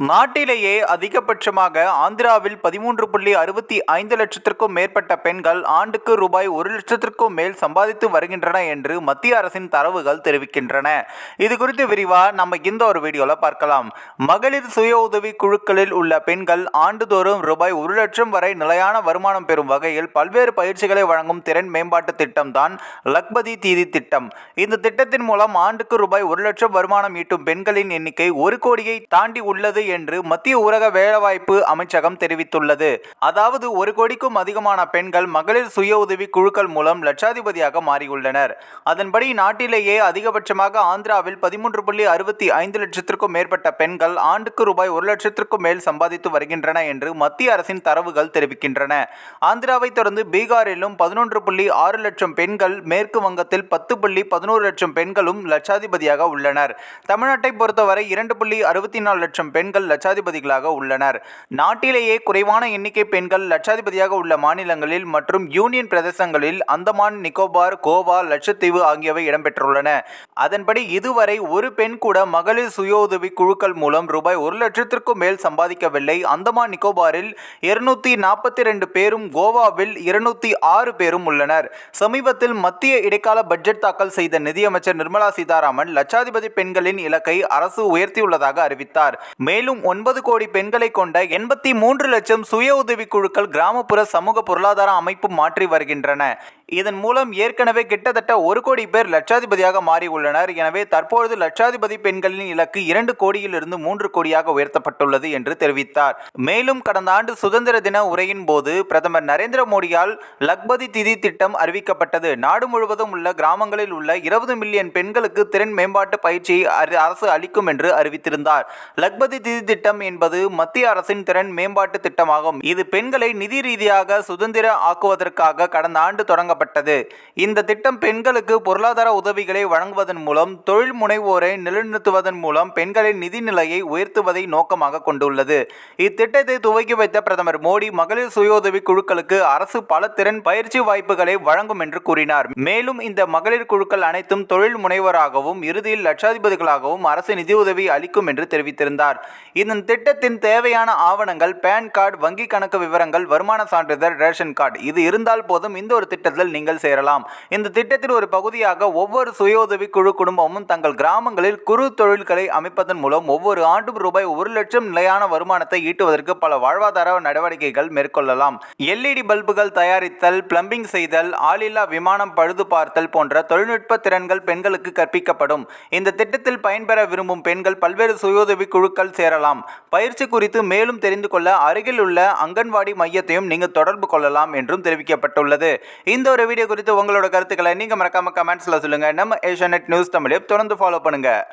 நாட்டிலேயே அதிகபட்சமாக ஆந்திராவில் பதிமூன்று புள்ளி அறுபத்தி ஐந்து லட்சத்திற்கும் மேற்பட்ட பெண்கள் ஆண்டுக்கு ரூபாய் ஒரு லட்சத்திற்கும் மேல் சம்பாதித்து வருகின்றன என்று மத்திய அரசின் தரவுகள் தெரிவிக்கின்றன. இது குறித்து விரிவாக நம்ம இந்த ஒரு வீடியோவில் பார்க்கலாம். மகளிர் சுய உதவி குழுக்களில் உள்ள பெண்கள் ஆண்டுதோறும் ரூபாய் ஒரு லட்சம் வரை நிலையான வருமானம் பெறும் வகையில் பல்வேறு பயிற்சிகளை வழங்கும் திறன் மேம்பாட்டு திட்டம் தான் லக்பதி தீதி திட்டம். இந்த திட்டத்தின் மூலம் ஆண்டுக்கு ரூபாய் ஒரு லட்சம் வருமானம் ஈட்டும் பெண்களின் எண்ணிக்கை ஒரு கோடியை தாண்டி உள்ளது என்று மத்திய ஊரக வேலைவாய்ப்பு அமைச்சகம் தெரிவித்துள்ளது. அதாவது ஒரு கோடிக்கும் அதிகமான பெண்கள் மகளிர் சுய உதவி குழுக்கள் மூலம் லட்சாதிபதியாக மாறியுள்ளனர். அதன்படி நாட்டிலேயே அதிகபட்சமாக ஆந்திராவில் பதிமூன்று புள்ளி அறுபத்தி ஐந்து லட்சத்திற்கும் மேற்பட்ட பெண்கள் ஆண்டுக்கு ரூபாய் ஒரு லட்சத்திற்கும் மேல் சம்பாதித்து வருகின்றன என்று மத்திய அரசின் தரவுகள் தெரிவிக்கின்றன. ஆந்திராவை தொடர்ந்து பீகாரிலும் பதினொன்று புள்ளி ஆறு லட்சம் பெண்கள் மேற்கு வங்கத்தில் பத்து புள்ளி பதினோரு லட்சம் பெண்களும் லட்சாதிபதியாக உள்ளனர். தமிழ்நாட்டை பொறுத்தவரை இரண்டு புள்ளி அறுபத்தி நாலு லட்சம் பெண்கள் லட்சாதிபதிகளாக உள்ளனர். நாட்டிலேயே குறைவான எண்ணிக்கை பெண்கள் லட்சாதிபதியாக உள்ள மாநிலங்களில் மற்றும் யூனியன் பிரதேசங்களில் அந்தமான் நிக்கோபார் கோவா லட்சத்தீவு ஆகியவை இடம்பெற்றுள்ளன. அதன்படி இதுவரை ஒரு பெண் கூட மகளிர் சுய உதவி குழுக்கள் மூலம் ரூபாய் ஒரு லட்சத்திற்கும் மேல் சம்பாதிக்கவில்லை. அந்தமான் நிக்கோபாரில் இருநூத்தி நாற்பத்தி ரெண்டு பேரும் கோவாவில் இருநூத்தி ஆறு பேரும் உள்ளனர். சமீபத்தில் மத்திய இடைக்கால பட்ஜெட் தாக்கல் செய்த நிதியமைச்சர் நிர்மலா சீதாராமன் லட்சாதிபதி பெண்களின் இலக்கை அரசு உயர்த்தியுள்ளதாக அறிவித்தார். மேலும் ஒன்பது கோடி பெண்களை கொண்ட எண்பத்தி மூன்று லட்சம் சுய உதவி குழுக்கள் கிராமப்புற சமூக பொருளாதார அமைப்பு மாற்றி வருகின்றன. இதன் மூலம் ஏற்கனவே கிட்டத்தட்ட ஒரு கோடி பேர் லட்சாதிபதியாக மாறியுள்ளனர். எனவே தற்பொழுது லட்சாதிபதி பெண்களின் இலக்கு இரண்டு கோடியிலிருந்து மூன்று கோடியாக உயர்த்தப்பட்டுள்ளது என்று தெரிவித்தார். மேலும் கடந்த ஆண்டு சுதந்திர தின உரையின் போது பிரதமர் நரேந்திர மோடியால் லக்பதி திதி திட்டம் அறிவிக்கப்பட்டது. நாடு முழுவதும் உள்ள கிராமங்களில் உள்ள இருபது மில்லியன் பெண்களுக்கு திறன் மேம்பாட்டு பயிற்சியை அரசு அளிக்கும் என்று அறிவித்திருந்தார். லக்பதி திதி திட்டம் என்பது மத்திய அரசின் திறன் மேம்பாட்டு திட்டமாகும். இது பெண்களை நிதி ரீதியாக சுதந்திர ஆக்குவதற்காக கடந்த ஆண்டு தொடங்க தொடங்கப்பட்டது இந்த திட்டம் பெண்களுக்கு பொருளாதார உதவிகளை வழங்குவதன் மூலம் தொழில் முனைவோரை நிலைநிறுத்துவதன் மூலம் பெண்களின் நிதி நிலையை உயர்த்துவதை நோக்கமாக கொண்டுள்ளது. இத்திட்டத்தை துவக்கி வைத்த பிரதமர் மோடி மகளிர் சுய உதவி குழுக்களுக்கு அரசு பல திறன் பயிற்சி வாய்ப்புகளை வழங்கும் என்று கூறினார். மேலும் இந்த மகளிர் குழுக்கள் அனைத்தும் தொழில் முனைவராகவும் இறுதியில் லட்சாதிபதிகளாகவும் அரசு நிதியுதவி அளிக்கும் என்று தெரிவித்திருந்தார். இந்த திட்டத்தின் தேவையான ஆவணங்கள் பேன் கார்டு வங்கி கணக்கு விவரங்கள் வருமான சான்றிதழ் ரேஷன் கார்டு இது இருந்தால் போதும் இந்த ஒரு திட்டத்தில் நீங்கள் சேரலாம். இந்த திட்டத்தின் ஒரு பகுதியாக ஒவ்வொரு சுய உதவி குழு குடும்பமும் தங்கள் கிராமங்களில் குறு தொழில்களை அமைப்பதன் மூலம் ஒவ்வொரு ஆண்டும் ரூபாய் ஒரு லட்சம் நிலையான வருமானத்தை ஈட்டுவதற்கு பல வாழ்வாதார நடவடிக்கைகள் மேற்கொள்ளலாம். எல்இடி பல்புகள் தயாரித்தல் பிளம்பிங் செய்தல் ஆளில்லா விமானம் பழுது பார்த்தல் போன்ற தொழில்நுட்ப திறன்கள் பெண்களுக்கு கற்பிக்கப்படும். இந்த திட்டத்தில் பயன்பெற விரும்பும் பெண்கள் பல்வேறு சுயோதவி குழுக்கள் சேரலாம். பயிற்சி குறித்து மேலும் தெரிந்து கொள்ள அருகில் உள்ள அங்கன்வாடி மையத்தையும் நீங்கள் தொடர்பு கொள்ளலாம் என்றும் தெரிவிக்கப்பட்டுள்ளது. இந்த ஒரு வீடியோ குறித்து உங்களோட கருத்துக்களை நீங்கள் மறக்காம கமெண்ட்ஸில் சொல்லுங்கள் நம்ம ஏஷியா நியூஸ் தமிழையும் தொடர்ந்து ஃபாலோ பண்ணுங்கள்